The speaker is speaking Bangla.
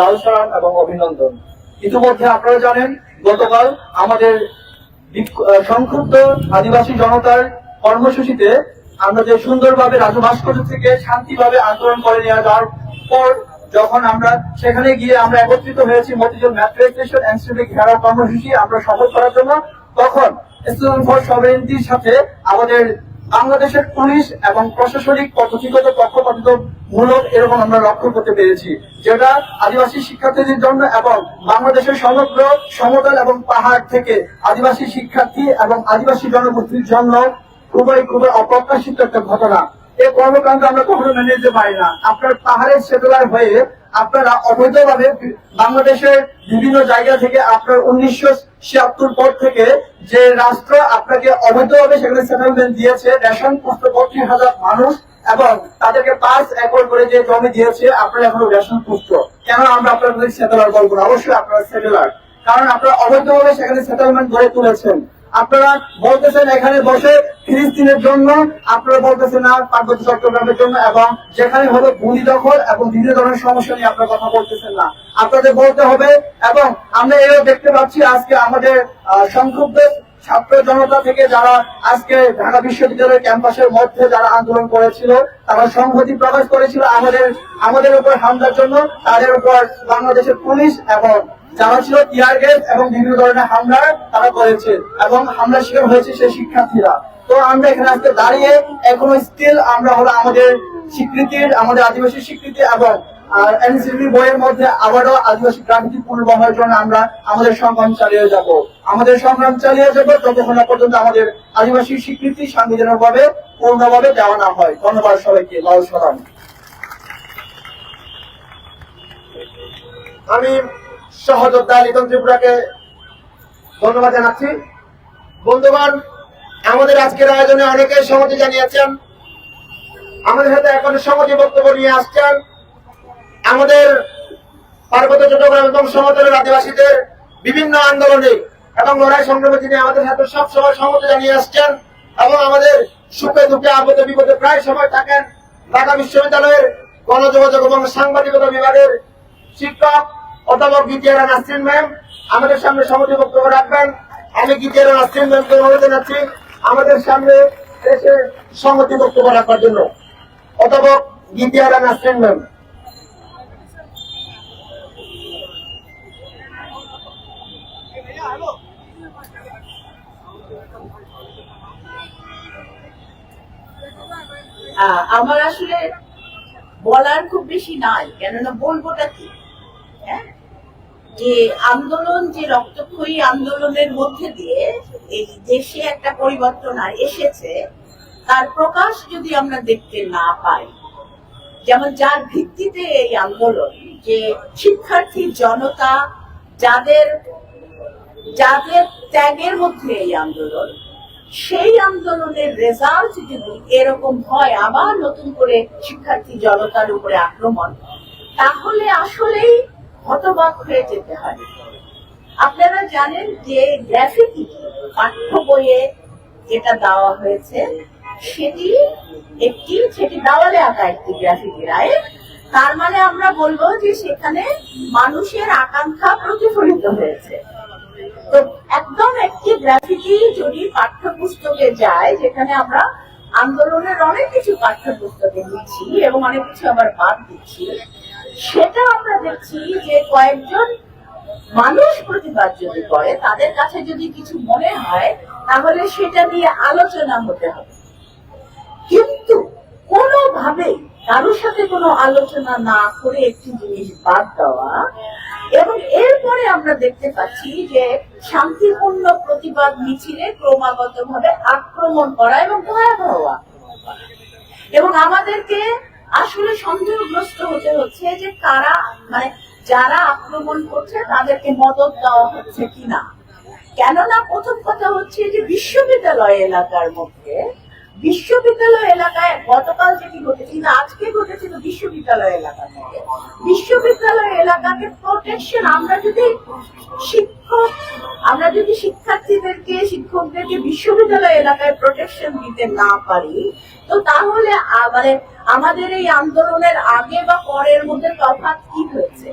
লাল সালাম এবং অভিনন্দন। ইতিমধ্যে আপনারা জানেন, গতকাল আমাদের সংক্ষুব্ধ আদিবাসী জনতার কর্মসূচিতে আমরা যে সুন্দরভাবে রাজু ভাস্কর্য থেকে শান্তিভাবে আন্দোলন করে নিয়ে যাওয়ার পর যখন আমরা সেখানে গিয়ে আমরা একত্রিত হয়েছি মতিঝিল মেট্রো স্টেশন এনসিপি ঘেরাও কর্মসূচি আমরা সফল করার জন্য, তখন স্টুডেন্ট ফর সভরেন্টির সাথে আমাদের বাংলাদেশের পুলিশ এবং প্রশাসনিক পদ্ধতিগত পক্ষপাতিত্ব মূলক এরকম আমরা লক্ষ্য করতে পেরেছি, যেটা আদিবাসী শিক্ষার্থীদের জন্য এবং বাংলাদেশের সমগ্র সমতল এবং পাহাড় থেকে আদিবাসী শিক্ষার্থী এবং আদিবাসী জনগোষ্ঠীর জন্য খুবই খুবই অপ্রত্যাশিত একটা ঘটনা। এই কর্মকাণ্ড আমরা কখনো মেনে নিতে পারি না। আপনার পাহাড়ের সেটেলার হয়ে আপনারা অবৈধভাবে বাংলাদেশের বিভিন্ন জায়গা থেকে আপনার উনিশশো ছিয়াত্তর পর থেকে যে রাষ্ট্র আপনাকে অবৈধভাবে সেখানে সেটেলমেন্ট দিয়েছে, রেশন পঁচিশ হাজার মানুষ এবং তাদেরকে পাঁচ একর করে যে জমি দিয়েছে, আপনারা এখনও রেশন, পুষ্ট। কেন আমরা আপনাদের সেটেলার বলব না। অবশ্যই আপনারা সেটেলার কারণ আপনারা অবৈধভাবে সেখানে সেটেলমেন্ট গড়ে তুলেছেন। আপনারা বলতেছেন এখানে বসে ফিলিস্তিনের জন্য, আপনারা বলতেছেন না পার্বত্য চট্টগ্রামের জন্য, এবং যেখানে হলো ভূমি দখল এবং বিভিন্ন ধরনের সমস্যা নিয়ে আপনারা কথা বলতেছেন না। আপনাদের বলতে হবে, এবং আমরা এও দেখতে পাচ্ছি আজকে আমাদের সংক্ষুব্ধ ছাত্র জনতা থেকে যারা আজকে ঢাকা বিশ্ববিদ্যালয়ের ক্যাম্পাসের মধ্যে যারা আন্দোলন করেছিল, তারা সংহতি প্রকাশ করেছিল আমাদের আমাদের উপর হামলার জন্য, তাদের উপর বাংলাদেশের পুলিশ এবং যারা ছিল টিয়ার গ্যাস এবং বিভিন্ন ধরনের হামলা তারা করেছে এবং হামলার শিকার হয়েছে সেই শিক্ষার্থীরা। তো আমরা এখানে আজকে দাঁড়িয়ে এখনও স্টিল আমরা হলো আমাদের স্বীকৃতির, আমাদের আদিবাসী স্বীকৃতি এবং এনসিপি বইয়ের মধ্যে আবারও আদিবাসী পুনর্বহারের জন্য আমরা আমাদের সংগ্রাম চালিয়ে যাব। আমাদের সংগ্রাম চালিয়ে যাব ততক্ষণ পর্যন্ত আমাদের আদিবাসী স্বীকৃতি সাংবিধানিক ভাবে পূর্ণভাবে দেওয়া না হয়। ধন্যবাদ সবাইকে। লাল সালাম। আমি সহযোদ্ধা লিটন ত্রিপুরাকে ধন্যবাদ জানাচ্ছি। বন্ধুগণ, আমাদের আজকের আয়োজনে অনেকে সহমতি জানিয়েছেন, আমাদের সাথে এখন সহমতি বক্তব্য নিয়ে আসছেন আমাদের পার্বত্য চট্টগ্রাম এবং সমতলের আদিবাসীদের বিভিন্ন আন্দোলনে এবং লড়াই সংগ্রামে তিনি আমাদের সাথে সব সময় সহমতি জানিয়ে আসছেন এবং আমাদের সুখে দুঃখে আপদে বিপদে প্রায় সময় থাকেন ঢাকা বিশ্ববিদ্যালয়ের গণযোগাযোগ এবং সাংবাদিকতা বিভাগের শিক্ষক অধ্যাপক গীতিয়ারা নাসরিন ম্যাম, আমাদের সামনে সমাজে বক্তব্য রাখবেন। আমি গীতিয়ারা নাসরিন ম্যামকে অনুরোধ জানাচ্ছি, আমাদের সামনে এসে বক্তব্য রাখার জন্য। অধ্যাপক গীতিয়ারা নাসরিন ম্যাম। আমার আসলে বলার খুব বেশি নাই, কেননা বলবোটা কি? যে আন্দোলন, যে রক্তক্ষয়ী আন্দোলনের মধ্যে দিয়ে এই দেশে একটা পরিবর্তন এসেছে, তার প্রকাশ যদি আমরা দেখতে না পাই, যেমন যার ভিত্তিতে এই আন্দোলন, যে শিক্ষার্থী জনতা যাদের যাদের ত্যাগের মধ্যে এই আন্দোলন, সেই আন্দোলনের রেজাল্ট যদি এরকম হয়, আবার নতুন করে শিক্ষার্থী জনতার উপরে আক্রমণ, তাহলে আসলেই হতবাক হয়ে যেতে হয়। আপনারা জানেন যে গ্রাফিটি পাঠ্য বইয়ে যেটা দেওয়া হয়েছে, সেটি একটি, সেটি দেওয়ালে আঁকা একটি গ্রাফিটি রায়। তার মানে আমরা বলব যে সেখানে মানুষের আকাঙ্ক্ষা প্রতিফলিত হয়েছে। তো একদম একটি গ্রাফিটি যদি পাঠ্যপুস্তকে যায়, যেখানে আমরা আন্দোলনের অনেক কিছু পাঠ্যপুস্তকে দিচ্ছি এবং অনেক কিছু আবার বাদ দিচ্ছি সেটা আমরা দেখছি যে কয়েকজন মানুষ প্রতিবাদ যদি করে, তাদের কাছে যদি কিছু মনে হয়, তাহলে সেটা নিয়ে আলোচনা হতে হবে কিন্তু কোনোভাবেই কারোর সাথে কোনো আলোচনা না করে একটি জিনিস বাদ দেওয়া এবং এরপরে আমরা দেখতে পাচ্ছি যে শান্তিপূর্ণ প্রতিবাদ মিছিলে ক্রমাগত ভাবে আক্রমণ করা এবং ভয়াবহ আক্রমণ করা। এবং আমাদেরকে আসলে সন্দেহগ্রস্ত হতে হচ্ছে যে কারা মানে যারা আক্রমণ করছে, তাদেরকে মদত দেওয়া হচ্ছে কিনা। কেননা প্রথম কথা হচ্ছে যে বিশ্ববিদ্যালয় এলাকার মধ্যে, বিশ্ববিদ্যালয় এলাকায় গতকাল যেটি ঘটেছিল আজকে ঘটেছিল বিশ্ববিদ্যালয় এলাকার মধ্যে। বিশ্ববিদ্যালয় এলাকাকে প্রোটেকশন আমরা যদি শিক্ষক, আমরা যদি শিক্ষার্থীদেরকে শিক্ষকদেরকে বিশ্ববিদ্যালয় এলাকায় প্রোটেকশন দিতে না পারি, তো তাহলে মানে আমাদের এই আন্দোলনের আগে বা পরের মধ্যে তফাৎ কি হয়েছে?